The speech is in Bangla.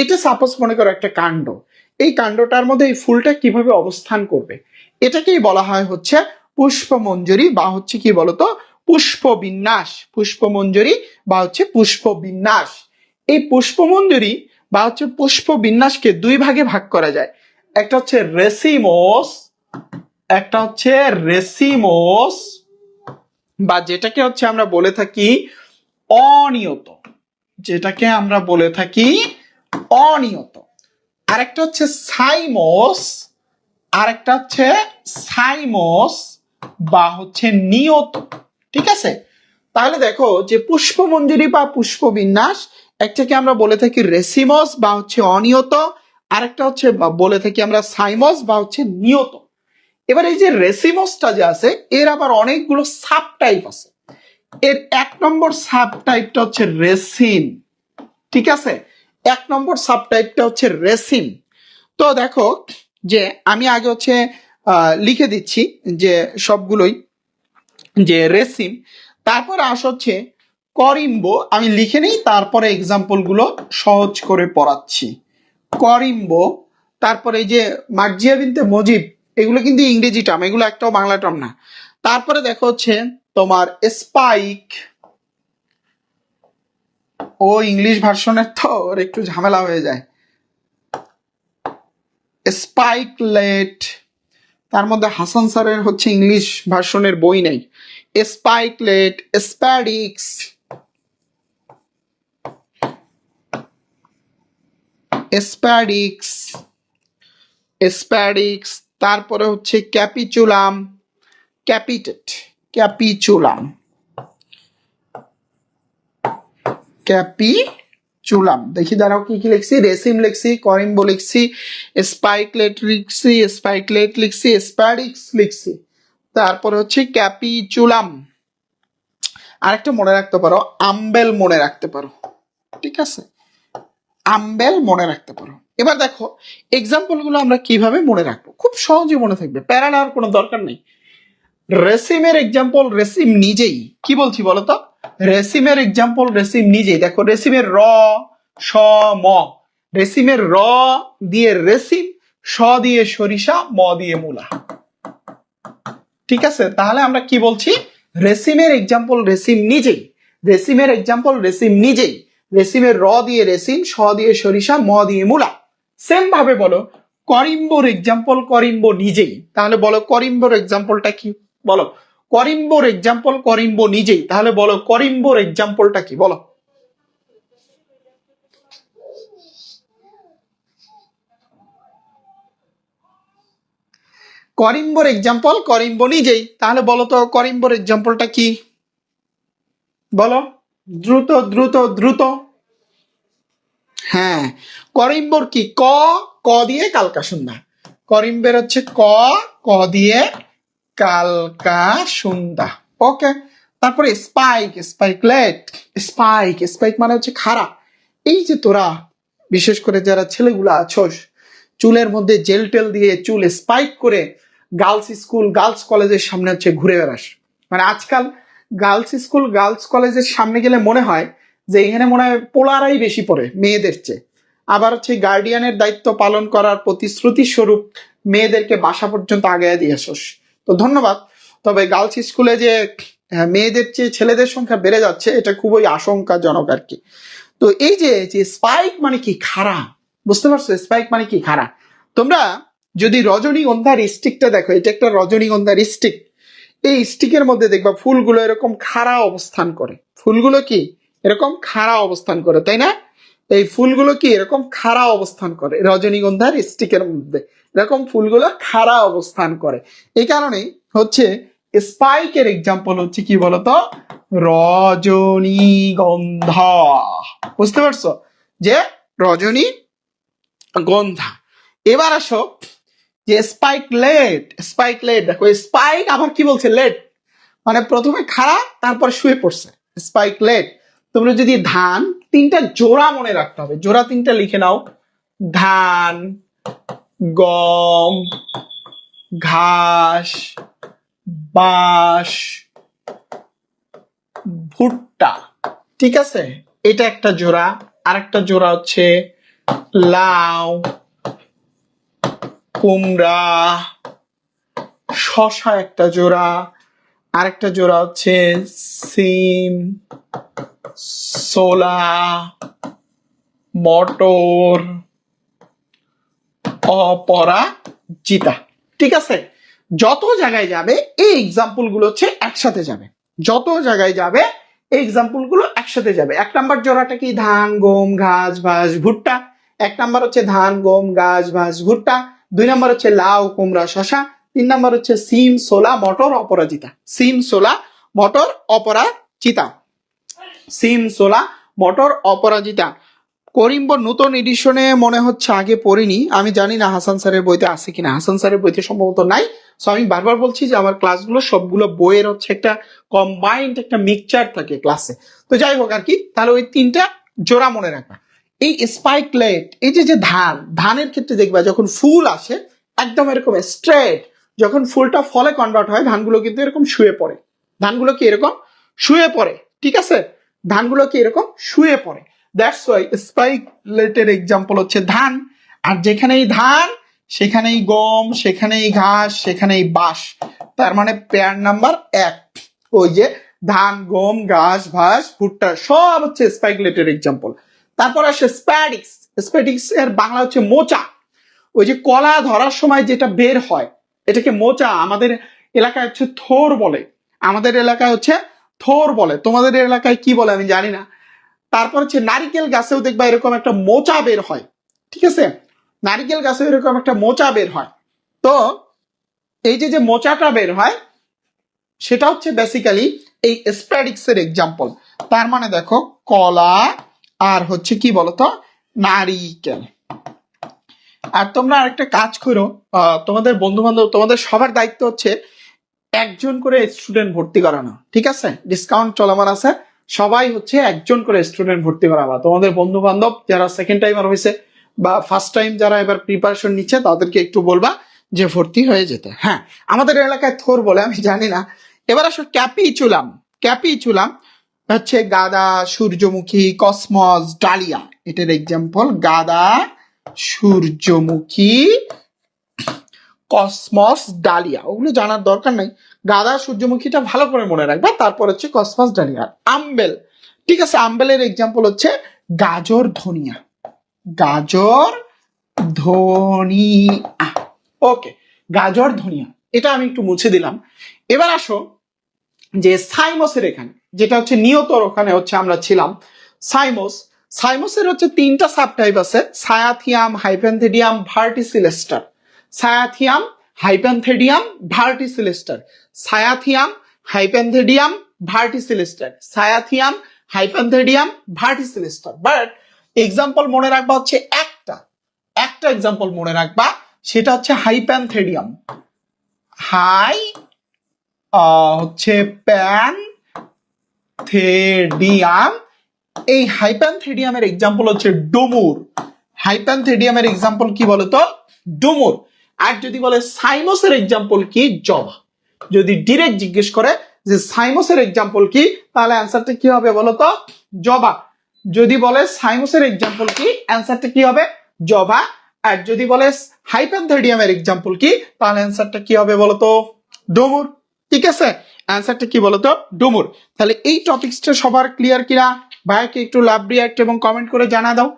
এটা সাপোজ মনে করো একটা কাণ্ড। এই কাণ্ডটার মধ্যে এই ফুলটা কীভাবে অবস্থান করবে? এটাকেই বলা হয় হচ্ছে পুষ্পমঞ্জরি বা হচ্ছে কি বলতো? পুষ্পবিন্যাস। পুষ্পমঞ্জরি বা হচ্ছে পুষ্পবিন্যাস। এই পুষ্পমঞ্জরি বা হচ্ছে পুষ্পবিন্যাসকে দুই ভাগে ভাগ করা যায়। একটা হচ্ছে রেসিমোস, একটা হচ্ছে রেসিমোস বা যেটাকে হচ্ছে আমরা বলে থাকি অনিয়ত। যেটাকে আমরা বলে থাকি অনিয়ত। আরেকটা হচ্ছে সাইমোস, আরেকটা হচ্ছে সাইমোস বা হচ্ছে নিয়ত, ঠিক আছে? তাহলে দেখো যে পুষ্পমঞ্জরি বা পুষ্পবিন্যাস একটাকে আমরা বলে থাকি রেসিমস বা হচ্ছে অনিয়ত, আরেকটা হচ্ছে বলে থাকি আমরা সাইমস বা হচ্ছে নিয়ত। এবার এই যে রেসিমসটা যে আছে, এর আবার অনেকগুলো সাব টাইপ আছে। এর এক নম্বর সাব টাইপটা হচ্ছে রেসিন ঠিক আছে? এক নম্বর সাব টাইপটা হচ্ছে রেসিন তো দেখো যে আমি আগে হচ্ছে লিখে দিচ্ছি যে সবগুলোই, যে রেসিম তারপরে আস হচ্ছে করিম্বো। আমি লিখে নিই, তারপরে এক্সাম্পলগুলো সহজ করে পড়াচ্ছি। করিম্বো, তারপরে এই যে মার্জিয়া বিনতে মজিব, এগুলো কিন্তু ইংরেজি টার্ম এগুলো একটাও বাংলা টার্ম না। তারপরে দেখো হচ্ছে তোমার স্পাইক ও ইংলিশ ভার্সনের তো, ওর একটু ঝামেলা হয়ে যায়। স্পাইকলেট তার মধ্যে হাসান স্যারের হচ্ছে ইংলিশ ভার্সনের বই নেই। স্পাইকলেট স্প্যাডিক্স স্প্যাডিক্স স্প্যাডিক্স তারপরে হচ্ছে capitulum capitate capitulum capitulum দেখি দাঁড়াও, কি কি লিখছি? রেসিম লিখছি, করিম্বো লিখছি, স্পাইকলেট লিখছি স্পাইকলেট লিখছি স্প্যাডিক্স লিখছি। তারপরে হচ্ছে ক্যাপি চুলাম আরেকটা মনে রাখতে পারো, আম্বেল মনে রাখতে পারো। ঠিক আছে? আম্বেল মনে রাখতে পারো। এবার দেখো এক্সাম্পলগুলো আমরা কীভাবে মনে রাখব? খুব সহজে মনে থাকবে প্যারা নেওয়ার কোনো দরকার নেই। রেসিমের এক্সাম্পল রেসিম নিজেই। কি বলছি বলো তো? রেসিমের এক্সাম্পল রেসিম নিজেই। দেখো রেসিমের র, স, ম। রেসিমের র দিয়ে রেসিম স দিয়ে সরিষা, ম দিয়ে মূলা। ঠিক আছে? তাহলে আমরা কি বলছি? রেসিমের এক্সাম্পল রেসিম নিজেই। রেসিমের এক্সাম্পল রেসিম নিজেই। রেসিমের র দিয়ে রেসিম স দিয়ে সরিষা, ম দিয়ে মূলা। সেম ভাবে বলো, করিম্বোর এক্সাম্পল করিম্বো নিজেই। তাহলে বলো, করিম্বোর এক্সাম্পলটা কি? বলো। করিম্বোর এক্সাম্পল করিম্বো নিজেই। তাহলে বলো করিম্বোর এক্সাম্পলটা কি? বলো। করিম্বোর এক্সাম্পল করিম্বো নিজেই। তাহলে বলো তো করিম্বোর এক্সাম্পলটা কি? বলো। দ্রুত দ্রুত দ্রুত। হ্যাঁ। করিম্বর কি? ক ক দিয়ে কালকা সন্ধ্যা। করিম্বের হচ্ছে ক ক দিয়ে কালকা সন্ধ্যা ওকে তারপরে স্পাইক স্পাইকলেট স্পাইক স্পাইক মানে হচ্ছে খারাপ এই যে তোরা, বিশেষ করে যারা ছেলেগুলো আছোস, চুলের মধ্যে জেল টেল দিয়ে চুল স্পাইক করে গার্লস স্কুল গার্লস কলেজের সামনে হচ্ছে ঘুরে বেড়াস। মানে আজকাল গার্লস স্কুল গার্লস কলেজের সামনে গেলে মনে হয় যে এখানে মনে হয় পোলারাই বেশি পড়ে, মেয়েদের চেয়ে। আবার হচ্ছে গার্ডিয়ানের দায়িত্ব পালন করার প্রতিশ্রুতি স্বরূপ মেয়েদেরকে বাসা পর্যন্ত আগে দিয়ে আসোস। তো ধন্যবাদ। তবে গার্লস স্কুলে যে মেয়েদের চেয়ে ছেলেদের সংখ্যা বেড়ে যাচ্ছে, এটা খুবই আশঙ্কাজনক আর কি। তো এই যে যে স্পাইক মানে কি খারাপ বুঝতে পারছ? স্পাইক মানে কি খারাপ তোমরা যদি রজনীগন্ধার স্টিকটা দেখো, এটা একটা রজনীগন্ধার স্টিক এই স্টিকের মধ্যে দেখবা ফুলগুলো এরকম খাড়া অবস্থান করে। ফুলগুলো কি? এরকম খাড়া অবস্থান করে, তাই না? এই ফুলগুলো কি এরকম খাড়া অবস্থান করে? রজনীগন্ধার স্টিকের মধ্যে। এরকম ফুলগুলো খাড়া অবস্থান করে। এই কারণেই হচ্ছে স্পাইকের এক্সাম্পল হচ্ছে কি বলতো? রজনীগন্ধা। বুঝতে পারছ? যে রজনী গন্ধা এবার আসো যে স্পাইক লেট স্পাইক লেট দেখো স্পাইক আবার কি বলছে? লেট মানে প্রথমে খাড়া, তারপর শুয়ে পড়ছে। স্পাইক লেট তোমরা যদি ধান তিনটা জোড়া মনে রাখতে হবে। জোড়া তিনটা লিখে নাও। ধান, গম, ঘাস, বাঁশ, ভুট্টা। ঠিক আছে? এটা একটা জোড়া। আরেকটা জোড়া হচ্ছে লাউ, কুমড়া শশা একটা জোড়া। আরেকটা জোড়া হচ্ছে সিম, সোলা, মটর অপরাজিতা ঠিক আছে? যত জায়গায় যাবে, এই এক্সাম্পলগুলো হচ্ছে একসাথে যাবে। যত জায়গায় যাবে, এই এক্সাম্পলগুলো একসাথে যাবে। এক নাম্বার জোড়াটা কি? ধান, গম ঘাস ভাস ভুট্টা। এক নাম্বার হচ্ছে ধান, গম ঘাস ভাস ভুট্টা। দুই নাম্বার হচ্ছে লাউ, কুমড়া শশা তিন নাম্বার হচ্ছে সিম, সোলা, মটর, অপরাজিতা। সিম, সোলা, মটর, অপরাজিতা। সিম, সোলা, মটর, অপরাজিতা। করিম্ব নতুন এডিশনে মনে হচ্ছে আগে পড়িনি। আমি জানি না হাসান স্যারের বইতে আছে কিনা। হাসান স্যারের বইতে সম্ভবত নাই। সো আমি বারবার বলছি যে আমার ক্লাসগুলো সবগুলো বইয়ের হচ্ছে একটা কম্বাইন্ড একটা মিক্সচার থাকে ক্লাসে তো যাই হোক আর কি, তাহলে ওই তিনটা জোড়া মনে রাখবা। এই স্পাইকলেট এই যে যে ধান, ধানের ক্ষেত্রে দেখবা যখন ফুল আসে, একদম এরকম স্ট্রেট যখন ফুলটা ফলে কনভার্ট হয়, ধানগুলো কিন্তু এরকম শুয়ে পড়ে। ধানগুলো কি এরকম? শুয়ে পড়ে, ঠিক আছে? ধানগুলো কি এরকম? শুয়ে পড়ে। দ্যাটস ওয়াই স্পাইকলেটের এক্সাম্পল হচ্ছে ধান। আর যেখানেই ধান, সেখানেই গম, সেখানেই ঘাস, সেখানেই বাঁশ। তার মানে পেয়ার নাম্বার এক। ওই যে ধান, গম, ঘাস ভাস ভুট্টা, সব হচ্ছে স্পাইকলেটের এক্সাম্পল তারপর আসে স্প্যাডিক্স স্প্যাডিক্স এর বাংলা হচ্ছে মোচা। ওই যে কলা ধরার সময় যেটা বের হয় এটাকে মোচা আমাদের এলাকায় হচ্ছে থোর বলে। আমাদের এলাকায় হচ্ছে থোর বলে। তোমাদের এলাকায় কি বলে আমি জানি না। তারপর হচ্ছে নারিকেল গাছেও দেখবা এরকম একটা মোচা বের হয়। ঠিক আছে? নারিকেল গাছে এরকম একটা মোচা বের হয়। তো এই যে যে মোচাটা বের হয়, সেটা হচ্ছে বেসিক্যালি এই স্প্যাডিক্স এর এক্সাম্পল তার মানে দেখো, কলা আর হচ্ছে কি বলতো? নারিকেল। আর তোমরা আরেকটা কাজ করো তোমাদের বন্ধু বান্ধব তোমাদের সবার দায়িত্ব হচ্ছে একজন করে স্টুডেন্ট ভর্তি করানো, ঠিক আছে? ডিসকাউন্ট চলমান আছে, সবাই হচ্ছে একজন করে স্টুডেন্ট ভর্তি করাবা। তোমাদের বন্ধু বান্ধব যারা সেকেন্ড টাইমার হয়েছে বা ফার্স্ট টাইম যারা এবার প্রিপারেশন নিচ্ছে, তাদেরকে একটু বলবা যে ভর্তি হয়ে যেতে। হ্যাঁ আমাদের এলাকায় থোর বলে, আমি জানি না। এবার আসলে ক্যাপি চুলাম ক্যাপি চুলাম হচ্ছে গাদা, সূর্যমুখী, কসমস, ডালিয়া। এটার এক্সাম্পল গাদা সূর্যমুখী কসমস ডালিয়া। ওগুলো জানার দরকার নাই। গাদা সূর্যমুখীটা ভালো করে মনে রাখবা। তারপর হচ্ছে কসমস ডালিয়া। আম্বেল। ঠিক আছে, আম্বেলের এক্সাম্পল হচ্ছে গাজর ধনিয়া। গাজর ধনিয়া। ওকে গাজর ধনিয়া। এটা আমি একটু মুছে দিলাম। এবার আসো যে সাইমসের এখানে, যেটা হচ্ছে নিয়তর ওখানে হচ্ছে আমরা ছিলাম। সাইমস সাইমসের হচ্ছে তিনটা সাব টাইপ আছে, সায়াথিয়াম, হাইপেনথেডিয়াম, ভার্টিসিলেস্টার। সায়াথিয়াম, হাইপেনথেডিয়াম, ভার্টিসিলেস্টার। সায়াথিয়াম, হাইপেনথেডিয়াম, ভার্টিসিলেস্টার। সায়াথিয়াম, হাইপেনথেডিয়াম, ভার্টিসিলেস্টার। বাট এক্সাম্পল মনে রাখবা হচ্ছে একটা। একটা এক্সাম্পল মনে রাখবা, সেটা হচ্ছে হাইপ্যানথেডিয়াম হাই হচ্ছে প্যান থেডিয়াম এই হাইপ্যানথেডিয়ামের এক্সাম্পল হচ্ছে ডুমুর। হাইপ্যানথেডিয়ামের এক্সাম্পল কি বলতো? ডুমুর। আর যদি বলে সাইমোসের এক্সাম্পল কি? জবা। যদি ডিরেক্ট জিজ্ঞেস করে যে সাইমসের এক্সাম্পল কি? তাহলে অ্যান্সারটা কি হবে বলতো? জবা। যদি বলে সাইমোসের এক্সাম্পল কি? অ্যান্সারটা কি হবে? জবা। আর যদি বলে হাইপ্যানথেডিয়ামের এক্সাম্পল কি? তাহলে অ্যান্সারটা কি হবে বলতো? ডুমুর। ঠিক আছে? অ্যান্সারটা কি বলতো? ডুমুর। তাহলে এই টপিক্সটা সবার ক্লিয়ার কিনা? ভাইকে একটু লাভ রিয়াক্ট এবং কমেন্ট করে জানা দাও।